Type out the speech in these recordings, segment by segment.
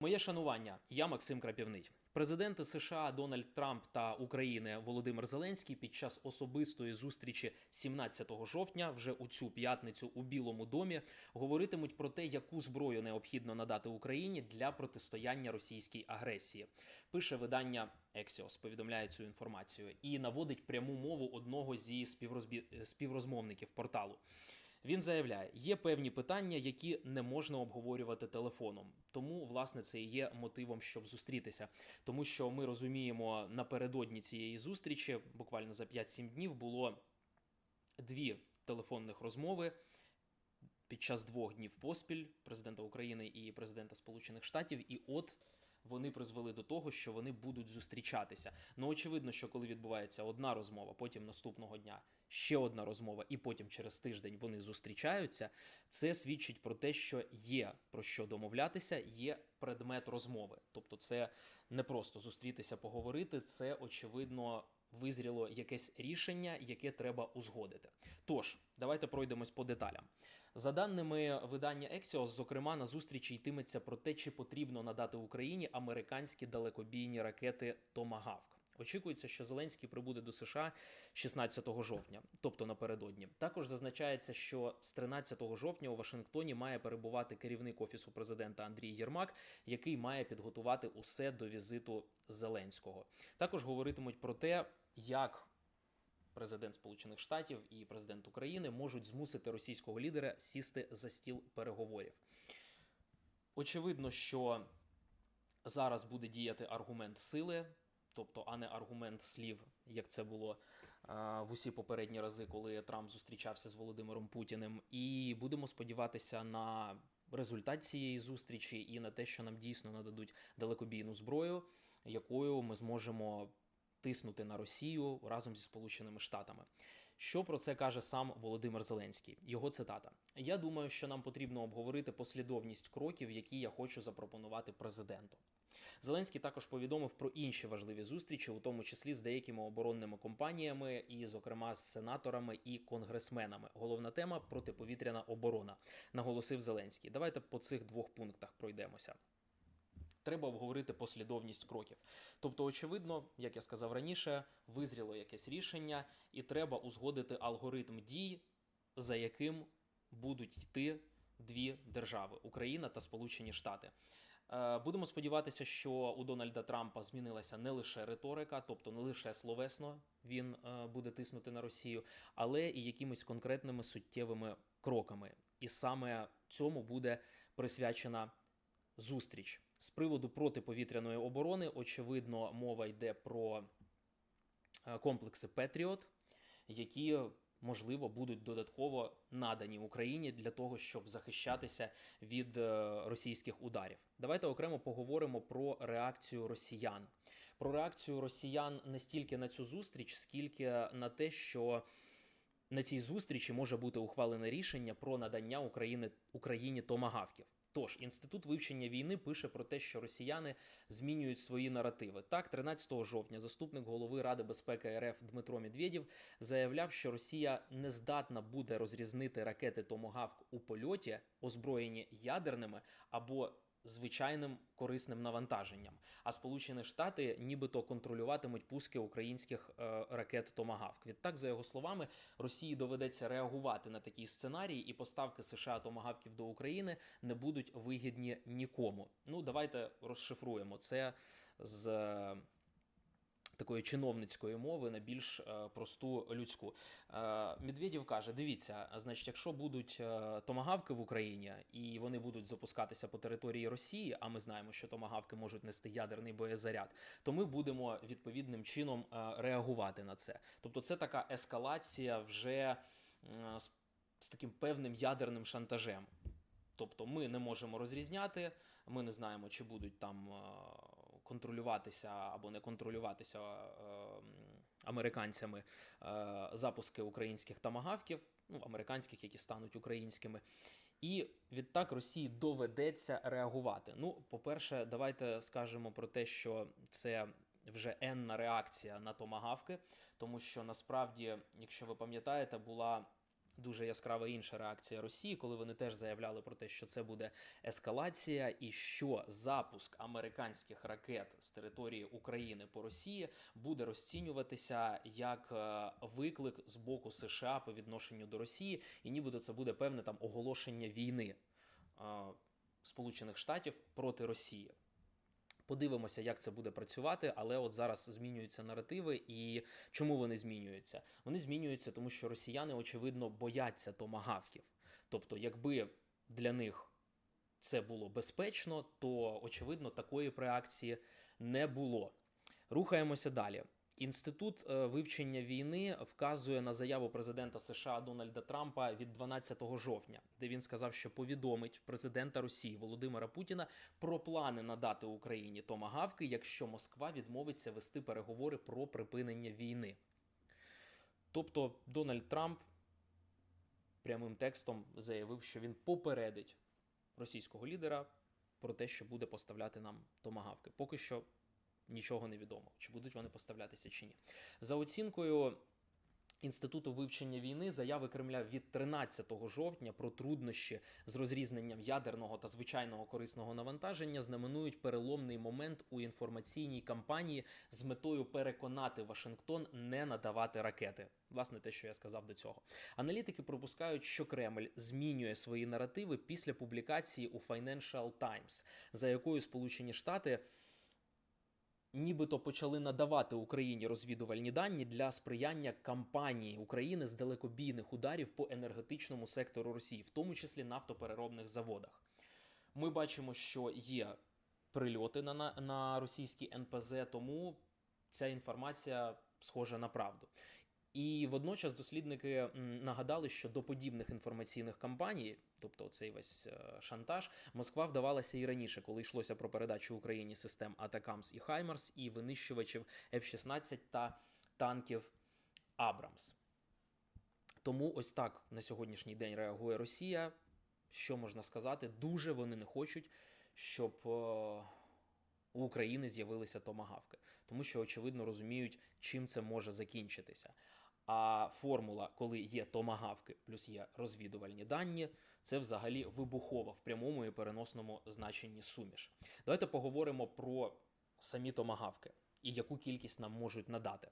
Моє шанування. Я Максим Крапівний. Президенти США Дональд Трамп та України Володимир Зеленський під час особистої зустрічі 17 жовтня, вже у цю п'ятницю у Білому домі, говоритимуть про те, яку зброю необхідно надати Україні для протистояння російській агресії. Пише видання Axios, повідомляє цю інформацію і наводить пряму мову одного зі співрозбі... співрозмовників порталу. Він заявляє, є певні питання, які не можна обговорювати телефоном. Тому, власне, це і є мотивом, щоб зустрітися. Тому що ми розуміємо, напередодні цієї зустрічі, буквально за 5-7 днів, було дві телефонних розмови. Під час двох днів поспіль президента України і президента Сполучених Штатів, і от вони призвели до того, що вони будуть зустрічатися. Ну очевидно, що коли відбувається одна розмова, потім наступного дня ще одна розмова, і потім через тиждень вони зустрічаються. Це свідчить про те, що є про що домовлятися, є предмет розмови. Тобто, це не просто зустрітися, поговорити, це очевидно. Визріло якесь рішення, яке треба узгодити. Тож, давайте пройдемось по деталям. За даними видання Axios, зокрема, на зустрічі йтиметься про те, чи потрібно надати Україні американські далекобійні ракети Томагавк. Очікується, що Зеленський прибуде до США 16 жовтня, тобто напередодні. Також зазначається, що з 13 жовтня у Вашингтоні має перебувати керівник офісу президента Андрій Єрмак, який має підготувати усе до візиту Зеленського. Також говоритимуть про те, як президент Сполучених Штатів і президент України можуть змусити російського лідера сісти за стіл переговорів. Очевидно, що зараз буде діяти аргумент сили, тобто, а не аргумент слів, як це було а, в усі попередні рази, коли Трамп зустрічався з Володимиром Путіним. І будемо сподіватися на результат цієї зустрічі і на те, що нам дійсно нададуть далекобійну зброю, якою ми зможемо тиснути на Росію разом зі Сполученими Штатами. Що про це каже сам Володимир Зеленський? Його цитата: Я думаю, що нам потрібно обговорити послідовність кроків, які я хочу запропонувати президенту. Зеленський також повідомив про інші важливі зустрічі, у тому числі з деякими оборонними компаніями, і, зокрема, з сенаторами і конгресменами. Головна тема протиповітряна оборона, наголосив Зеленський. Давайте по цих двох пунктах пройдемося. Треба обговорити послідовність кроків. Тобто, очевидно, як я сказав раніше, визріло якесь рішення, і треба узгодити алгоритм дій, за яким будуть йти дві держави Україна та Сполучені Штати. Е, Будемо сподіватися, що у Дональда Трампа змінилася не лише риторика, тобто не лише словесно він е, буде тиснути на Росію, але і якимись конкретними суттєвими кроками. І саме цьому буде присвячена зустріч. З приводу протиповітряної оборони, очевидно, мова йде про е, комплекси Петріот, які можливо будуть додатково надані Україні для того, щоб захищатися від е, російських ударів. Давайте окремо поговоримо про реакцію росіян. Про реакцію росіян не стільки на цю зустріч, скільки на те, що на цій зустрічі може бути ухвалене рішення про надання України Україні томагавків. Тож інститут вивчення війни пише про те, що росіяни змінюють свої наративи. Так, 13 жовтня заступник голови Ради безпеки РФ Дмитро Медведєв заявляв, що Росія не здатна буде розрізнити ракети Томогавк у польоті, озброєні ядерними або звичайним корисним навантаженням. А Сполучені Штати нібито контролюватимуть пуски українських е, ракет Томагавк. Відтак, за його словами, Росії доведеться реагувати на такий сценарій, і поставки США Томагавків до України не будуть вигідні нікому. Ну, давайте розшифруємо це з. Такої чиновницької мови на більш е, просту людську. Е, Медведєв каже: дивіться, значить, якщо будуть е, томагавки в Україні і вони будуть запускатися по території Росії, а ми знаємо, що томагавки можуть нести ядерний боєзаряд, то ми будемо відповідним чином реагувати на це. Тобто, це така ескалація вже з, таким певним ядерним шантажем. Тобто ми не можемо розрізняти, ми не знаємо, чи будуть там контролюватися або не контролюватися е, американцями е, запуски українських тамагавків, ну, американських, які стануть українськими. І відтак Росії доведеться реагувати. Ну, по-перше, давайте скажемо про те, що це вже енна реакція на томагавки, тому що насправді, якщо ви пам'ятаєте, була дуже яскрава інша реакція Росії, коли вони теж заявляли про те, що це буде ескалація, і що запуск американських ракет з території України по Росії буде розцінюватися як е, виклик з боку США по відношенню до Росії, і нібито це буде певне там оголошення війни е, Сполучених Штатів проти Росії. Подивимося, як це буде працювати, але от зараз змінюються наративи, і чому вони змінюються? Вони змінюються, тому що росіяни, очевидно, бояться томагавків. Тобто, якби для них це було безпечно, то очевидно такої реакції не було. Рухаємося далі. Інститут е, вивчення війни вказує на заяву президента США Дональда Трампа від 12 жовтня, де він сказав, що повідомить президента Росії Володимира Путіна про плани надати Україні томагавки, якщо Москва відмовиться вести переговори про припинення війни. Тобто Дональд Трамп прямим текстом заявив, що він попередить російського лідера про те, що буде поставляти нам томагавки. Поки що нічого не відомо, чи будуть вони поставлятися чи ні. За оцінкою Інституту вивчення війни заяви Кремля від 13 жовтня про труднощі з розрізненням ядерного та звичайного корисного навантаження знаменують переломний момент у інформаційній кампанії з метою переконати Вашингтон не надавати ракети. Власне, те, що я сказав до цього. Аналітики припускають, що Кремль змінює свої наративи після публікації у Financial Times, за якою Сполучені Штати нібито почали надавати Україні розвідувальні дані для сприяння кампанії України з далекобійних ударів по енергетичному сектору Росії, в тому числі нафтопереробних заводах. Ми бачимо, що є прильоти на, на, на російські НПЗ, тому ця інформація схожа на правду. І водночас дослідники нагадали, що до подібних інформаційних кампаній, тобто цей весь е, шантаж, Москва вдавалася і раніше, коли йшлося про передачу Україні систем Атакамс і Хаймарс і винищувачів F-16 та танків Абрамс. Тому ось так на сьогоднішній день реагує Росія. Що можна сказати? Дуже вони не хочуть, щоб е, у України з'явилися томагавки, тому що очевидно розуміють, чим це може закінчитися. А формула, коли є томагавки, плюс є розвідувальні дані, це взагалі вибухова в прямому і переносному значенні суміш. Давайте поговоримо про самі томагавки і яку кількість нам можуть надати.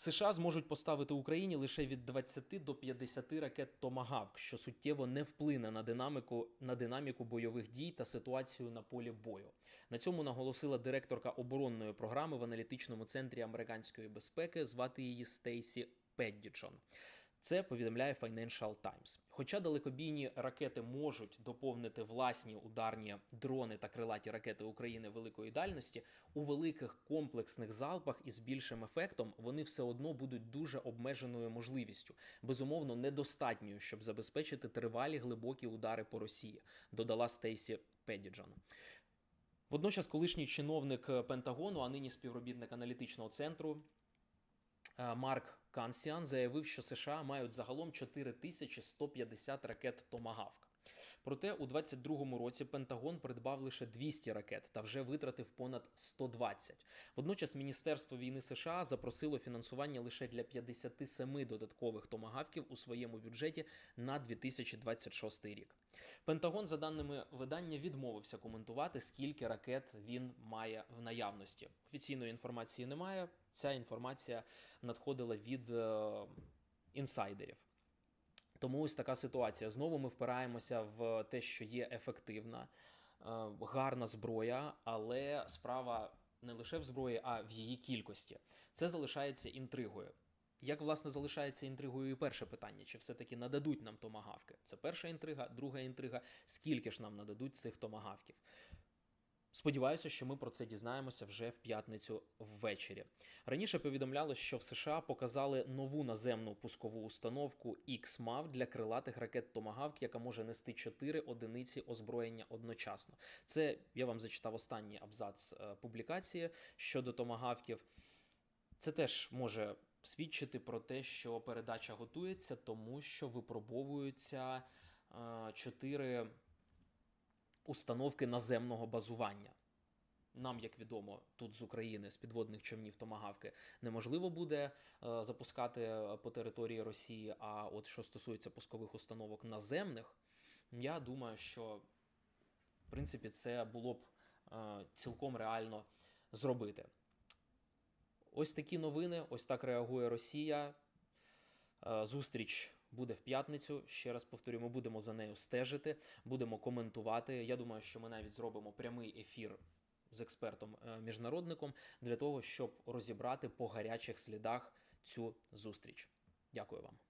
США зможуть поставити Україні лише від 20 до 50 ракет Томагавк, що суттєво не вплине на динаміку на динаміку бойових дій та ситуацію на полі бою. На цьому наголосила директорка оборонної програми в аналітичному центрі американської безпеки. Звати її Стейсі Педдічон. Це повідомляє Financial Times. Хоча далекобійні ракети можуть доповнити власні ударні дрони та крилаті ракети України великої дальності, у великих комплексних залпах із більшим ефектом вони все одно будуть дуже обмеженою можливістю, безумовно, недостатньою, щоб забезпечити тривалі глибокі удари по Росії, додала Стейсі Педіджон. Водночас, колишній чиновник Пентагону, а нині співробітник аналітичного центру е, Марк Кансіан заявив, що США мають загалом 4150 ракет Томагавк. Проте у 22-му році Пентагон придбав лише 200 ракет та вже витратив понад 120. Водночас Міністерство війни США запросило фінансування лише для 57 додаткових томагавків у своєму бюджеті на 2026 рік. Пентагон, за даними видання, відмовився коментувати, скільки ракет він має в наявності. Офіційної інформації немає. Ця інформація надходила від е, інсайдерів. Тому ось така ситуація. Знову ми впираємося в те, що є ефективна, е, гарна зброя, але справа не лише в зброї, а в її кількості. Це залишається інтригою. Як власне залишається інтригою і перше питання: чи все-таки нададуть нам томагавки? Це перша інтрига, друга інтрига. Скільки ж нам нададуть цих томагавків? Сподіваюся, що ми про це дізнаємося вже в п'ятницю ввечері. Раніше повідомляло, що в США показали нову наземну пускову установку XMAV для крилатих ракет Томагавк, яка може нести 4 одиниці озброєння одночасно. Це я вам зачитав останній абзац е, публікації щодо томагавків. Це теж може свідчити про те, що передача готується, тому що випробовуються е, чотири установки наземного базування. Нам, як відомо, тут з України з підводних човнів томагавки неможливо буде е, запускати е, по території Росії. А от що стосується пускових установок наземних, я думаю, що в принципі це було б е, цілком реально зробити. Ось такі новини. Ось так реагує Росія. Е, Зустріч буде в п'ятницю. Ще раз повторю, ми будемо за нею стежити, будемо коментувати. Я думаю, що ми навіть зробимо прямий ефір з експертом е, міжнародником для того, щоб розібрати по гарячих слідах цю зустріч. Дякую вам.